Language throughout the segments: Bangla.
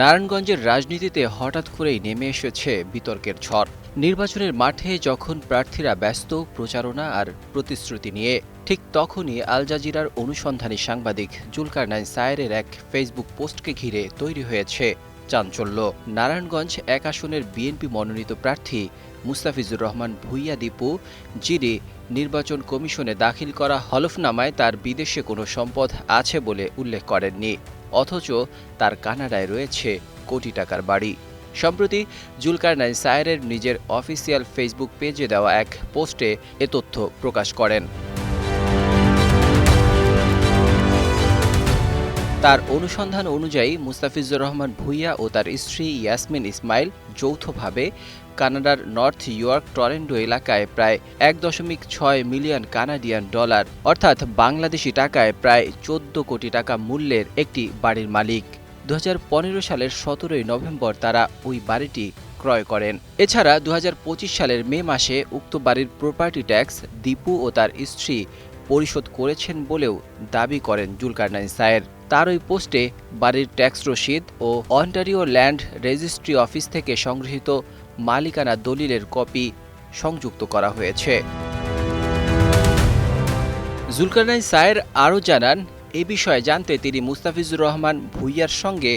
নারায়ণগঞ্জের রাজনীতিতে হঠাৎ করেই নেমে এসেছে বিতর্কের ঝড়। নির্বাচনের মাঠে যখন প্রার্থীরা ব্যস্ত, প্রচারণা আর প্রতিশ্রুতি নিয়ে, ঠিক তখনই আল জাজিরার অনুসন্ধানী সাংবাদিক জুলকারনাইন সায়েরের এক ফেসবুক পোস্টকে ঘিরে তৈরি হয়েছে চাঞ্চল্য। নারায়ণগঞ্জ এক আসনের বিএনপি মনোনীত প্রার্থী মুস্তাফিজুর রহমান ভুইয়া দীপু, যিনি নির্বাচন কমিশনে দাখিল করা হলফনামায় তার বিদেশে কোনো সম্পদ আছে বলে উল্লেখ করেননি। অথচ তার কানাডায় রয়েছে কোটি টাকার বাড়ি। সম্প্রতি জুলকারনাইন সায়েরের নিজের অফিসিয়াল ফেসবুক পেজে দেওয়া এক পোস্টে এ তথ্য প্রকাশ করেন। তার অনুসন্ধান অনুযায়ী মুস্তাফিজুর রহমান ভুইয়া ও তার স্ত্রী ইয়াসমিন ইসমাইল যৌথভাবে কানাডার নর্থ ইয়র্ক টরেন্ডো এলাকায় প্রায় এক দশমিক ছয় মিলিয়ন কানাডিয়ান ডলার, অর্থাৎ বাংলাদেশি টাকায় প্রায় চোদ্দ কোটি টাকা মূল্যের একটি বাড়ির মালিক। দু হাজার পনেরো সালের সতেরোই নভেম্বর তারা ওই বাড়িটি ক্রয় করেন। এছাড়া দু হাজার পঁচিশ সালের মে মাসে উক্ত বাড়ির প্রপার্টি ট্যাক্স দীপু ও তার স্ত্রী পরিশোধ করেছেন বলেও দাবি করেন জুলকারনাইন সায়ের। তার ওই পোস্টে বাড়ির ট্যাক্স রসিদ ও অন্টারিও ল্যান্ড রেজিস্ট্রি অফিস থেকে সংগৃহীত মালিকানা দলিলের কপি সংযুক্ত করা হয়েছে। জুলকারনাইন সায়ের আরও জানান, এ বিষয়ে জানতে তিনি মুস্তাফিজুর রহমান ভুইয়ার সঙ্গে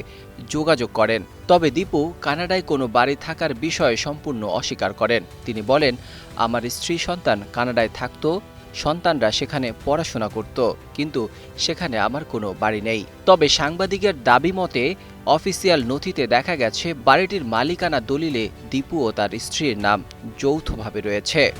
যোগাযোগ করেন। তবে দীপু কানাডায় কোনো বাড়ি থাকার বিষয়ে সম্পূর্ণ অস্বীকার করেন। তিনি বলেন, আমার স্ত্রী সন্তান কানাডায় থাকতো সন্তানরা সেখানে পড়াশোনা করত, কিন্তু সেখানে আমার কোনো বাড়ি নেই। তবে সাংবাদিকের দাবি মতে, অফিসিয়াল নথিতে দেখা গেছে, বাড়িটির মালিকানা দলিলে দীপু ও তার স্ত্রীর নাম যৌথভাবে রয়েছে।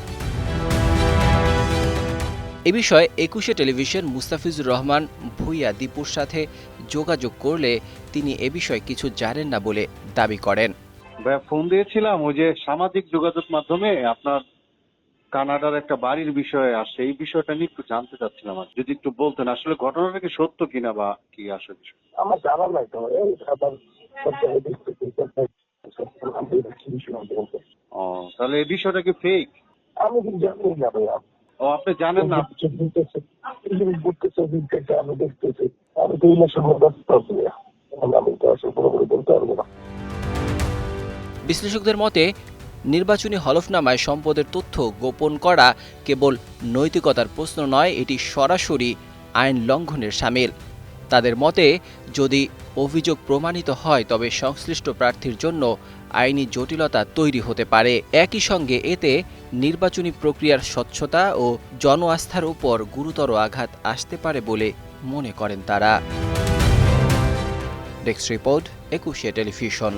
এ বিষয়ে একুশে টেলিভিশন মুস্তাফিজুর রহমান, ভুইয়া দীপুর সাথে যোগাযোগ করলে তিনি এ বিষয়ে কিছু জানেন না বলে দাবি করেন। ফোন দিয়েছিলাম, ওই যে সামাজিক যোগাযোগ মাধ্যমে আপনার কানাডার একটা বাড়ির বিষয়ে আসছে এই বিষয়টা নিয়ে একটু জানতে চাচ্ছিলাম আর যদি একটু বলতেন আসলে ঘটনাটা কি সত্য কিনা বা কি আসলে? আমার জানা নাই তো এই আবার। ও তাহলে এই বিষয়টা কি ফেক আমি কিন্তু জানি না ভাইয়া। ও আপনি জানেন না? কিছু বলতেছে এই জিনিস বলতেছে দিকটা আমি দেখতেছি। আমি তো ইলেকশন ব্যস্ত আছি আমি তো আসলে পুরোপুরি বলতে পারব না। বিশ্লেষকদের মতে নির্বাচনী হলফনামায় সম্পদের তথ্য গোপন করা কেবল নৈতিকতার প্রশ্ন নয়, এটি সরাসরি আইন লঙ্ঘনের সামিল। তাদের মতে, যদি অভিযোগ প্রমাণিত হয়, তবে সংশ্লিষ্ট প্রার্থীর জন্য আইনি জটিলতা তৈরি হতে পারে। একই সঙ্গে এতে নির্বাচনী প্রক্রিয়ার স্বচ্ছতা ও জন আস্থার উপর গুরুতর আঘাত আসতে পারে বলে মনে করেন তারা। Desk report, Ekushey television.